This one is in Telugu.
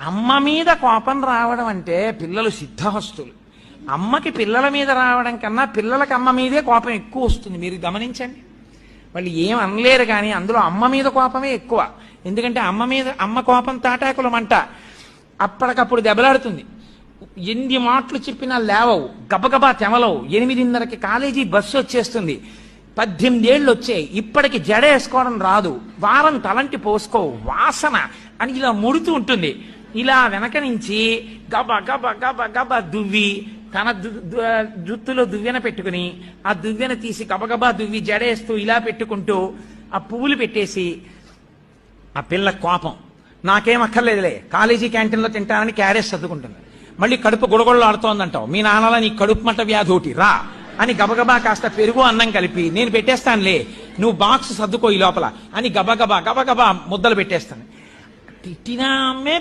అమ్మ మీద కోపం రావడం అంటే పిల్లలు సిద్ధహస్తులు. అమ్మకి పిల్లల మీద రావడం కన్నా పిల్లలకి అమ్మ మీదే కోపం ఎక్కువ వస్తుంది. మీరు గమనించండి. వాళ్ళు ఏం అనలేరు కానీ అందులో అమ్మ మీద కోపమే ఎక్కువ. ఎందుకంటే అమ్మ మీద అమ్మ కోపం తాటాకులం అంట అప్పటికప్పుడు దెబ్బలాడుతుంది. ఎన్ని మాటలు చెప్పినా లేవవు. గబగబా తెమలవు. ఎనిమిదిన్నరకి కాలేజీ బస్సు వచ్చేస్తుంది. పద్దెనిమిదేళ్ళు వచ్చాయి. ఇప్పటికి జడ వేసుకోవడం రాదు. వారం తలంటి పోసుకో. వాసన అని ఇలా ముడుతూ ఉంటుంది. ఇలా వెనక నుంచి గబ గబ గబ గబ దువ్వి తన దు- జుత్తులో దువ్వెన పెట్టుకుని ఆ దువ్వెన తీసి గబగబా దువ్వి జడేస్తూ ఇలా పెట్టుకుంటూ ఆ పువ్వులు పెట్టేసి ఆ పిల్ల కోపం. నాకేం అక్కర్లేదులే. కాలేజీ క్యాంటీన్లో తింటానని క్యారేజ్ చదువుకుంటుంది మళ్ళీ కడుపు గుడగొడలు ఆడుతోందంటావు మీ నాన్నలా నీ కడుపు మంట వ్యాధి ఒకటి. రా అని గబగబా కాస్త పెరుగు అన్నం కలిపి నేను పెట్టేస్తానులే. నువ్వు బాక్స్ సర్దుకో ఈ లోపల అని గబగబా గబగబా ముద్దలు పెట్టేస్తాను. తిట్టినామే